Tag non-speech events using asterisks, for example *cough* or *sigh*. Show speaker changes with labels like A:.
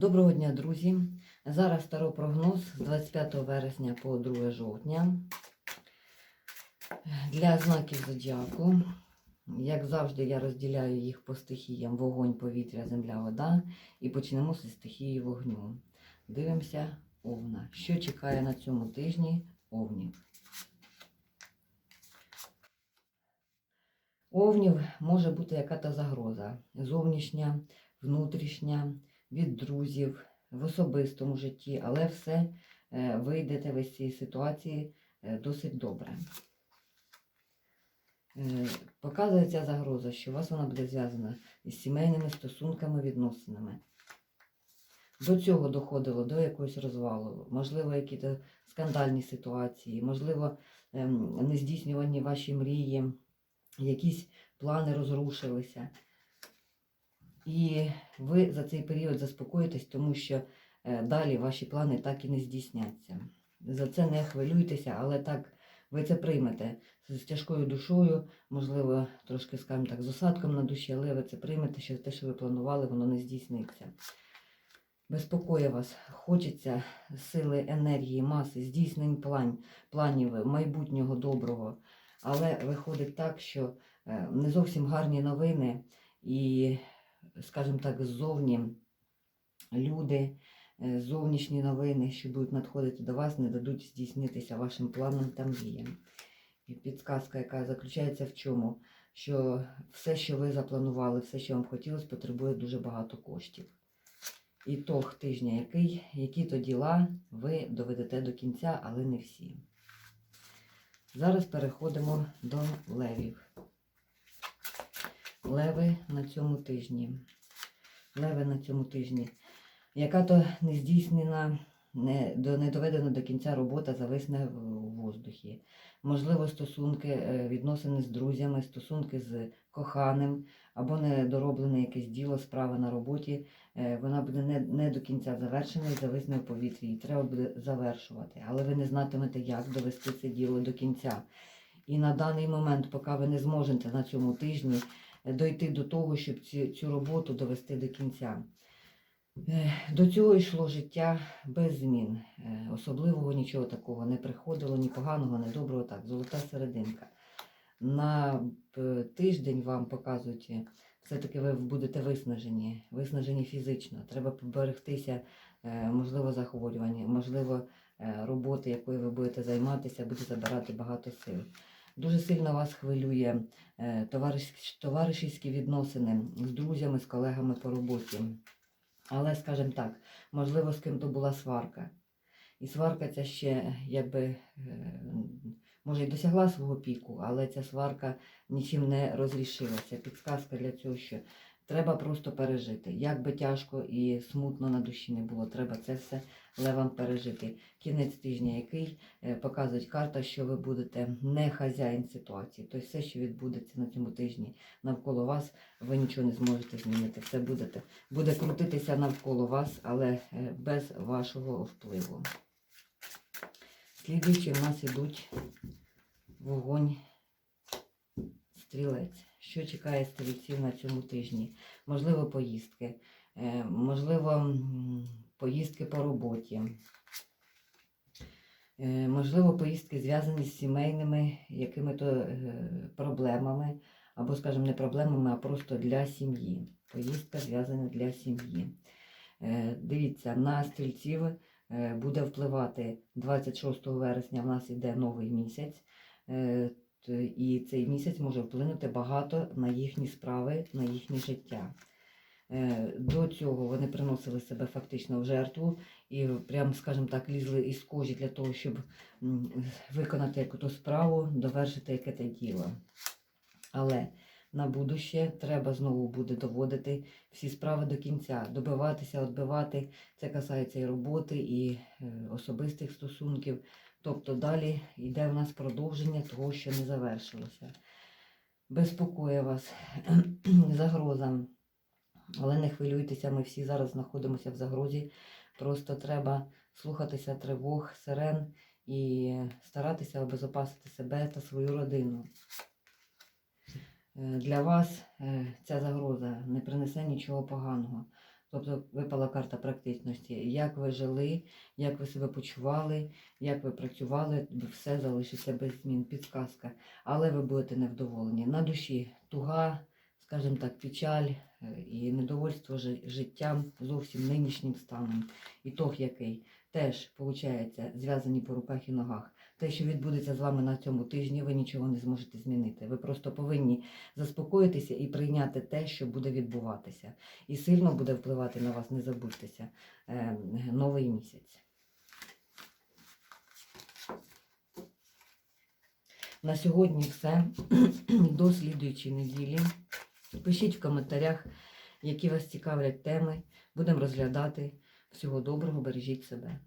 A: Доброго дня, друзі! Зараз старопрогноз з 25 вересня по 2 жовтня. Для знаків зодіаку. Як завжди, я розділяю їх по стихіям вогонь, повітря, земля, вода. І почнемо зі стихії вогню. Дивимося овна. Що чекає на цьому тижні овнів? Овнів може бути яка-то загроза. Зовнішня, внутрішня від друзів в особистому житті, але все вийдете ви з цієї ситуації е, досить добре. Е, Показується загроза, що у вас вона буде зв'язана із сімейними стосунками, відносинами. До цього доходило до якогось розвалу, можливо, якісь скандальні ситуації, можливо, ем, нездійснювані ваші мрії, якісь плани розрушилися. І ви за цей період заспокоїтесь, тому що е, далі ваші плани так і не здійсняться. За це не хвилюйтеся, але так ви це приймете з тяжкою душою, можливо, трошки, скажімо так, з осадком на душі, але ви це приймете, що те, що ви планували, воно не здійсниться. Безпокоє вас, хочеться сили, енергії, маси, здійснень план, планів майбутнього доброго. Але виходить так, що е, не зовсім гарні новини і скажімо так, ззовні люди, е, зовнішні новини, що будуть надходити до вас, не дадуть здійснитися вашим планам та мріям. І підсказка, яка заключається в чому? Що все, що ви запланували, все, що вам хотілося, потребує дуже багато коштів. Ітог тижня, який, які то діла ви доведете до кінця, але не всі. Зараз переходимо до левів. Леви на цьому тижні. Леви на цьому тижні. Яка то не, до, не доведена до кінця робота зависне в воздухі. Можливо, стосунки, е, відносини з друзями, стосунки з коханим, або недороблене якесь діло, справа на роботі. е, Вона буде не, не до кінця завершена і зависне в повітрі. І треба буде завершувати. Але ви не знатимете, як довести це діло до кінця. І на даний момент, поки ви не зможете на цьому тижні дойти до того, щоб цю, цю роботу довести до кінця. Е, До цього йшло життя без змін. Е, Особливого нічого такого не приходило, ні поганого, ні доброго. Так, золота серединка. На е, тиждень вам показують, все-таки ви будете виснажені, виснажені фізично. Треба поберегтися, можливо, захворювання, можливо, роботи, якою ви будете займатися, буде забирати багато сил. Дуже сильно вас хвилює товаришські товаришівські відносини з друзями, з колегами по роботі. Але, скажімо так, можливо, з ким-то була сварка. І сварка ця ще, якби, е, може, й досягла свого піку, але ця сварка нічим не розрішилася. Підсказка для цього, що треба просто пережити. Як би тяжко і смутно на душі не було, треба це все левам пережити. Кінець тижня, який е, показує карта, що ви будете не хазяїн ситуації. Тобто все, що відбудеться на цьому тижні навколо вас, ви нічого не зможете змінити. Все будете, буде крутитися навколо вас, але е, без вашого впливу. Слідуючи в нас ідуть вогонь стрілець. Що чекає стрільців на цьому тижні? Можливо, поїздки, е, можливо, поїздки по роботі. Е, Можливо, поїздки зв'язані з сімейними якими-то е, проблемами, або, скажімо, не проблемами, а просто для сім'ї. Поїздка зв'язана для сім'ї. Дивіться, на стрільців буде впливати 26 вересня. В нас іде новий місяць. І цей місяць може вплинути багато на їхні справи, на їхнє життя. Е, До цього вони приносили себе фактично в жертву і прям, скажімо так, лізли із кожі для того, щоб виконати якусь справу, довершити яке те діло. Але на будуще треба знову буде доводити всі справи до кінця, добиватися, відбивати. Це касається і роботи, і е, особистих стосунків. Тобто далі йде в нас продовження того, що не завершилося. Безпокоє вас, *clears throat* загроза. Але не хвилюйтеся, ми всі зараз знаходимося в загрозі. Просто треба слухатися тривог, сирен і старатися обезопасити себе та свою родину. Е, Для вас е, ця загроза не принесе нічого поганого. Тобто випала карта практичності. Як ви жили, як ви себе почували, як ви працювали, все залишиться без змін, підсказка. Але ви будете невдоволені. На душі туга, скажімо так, печаль і недовольство життям, зовсім нинішнім станом. Ітог який теж, виходить, зв'язані по руках і ногах. Те, що відбудеться з вами на цьому тижні, ви нічого не зможете змінити. Ви просто повинні заспокоїтися і прийняти те, що буде відбуватися. І сильно буде впливати на вас, не забудьтеся, е, новий місяць. На сьогодні все. *clears throat* До слідуючої неділі. Пишіть в коментарях, які вас цікавлять теми. Будемо розглядати. Всього доброго, бережіть себе.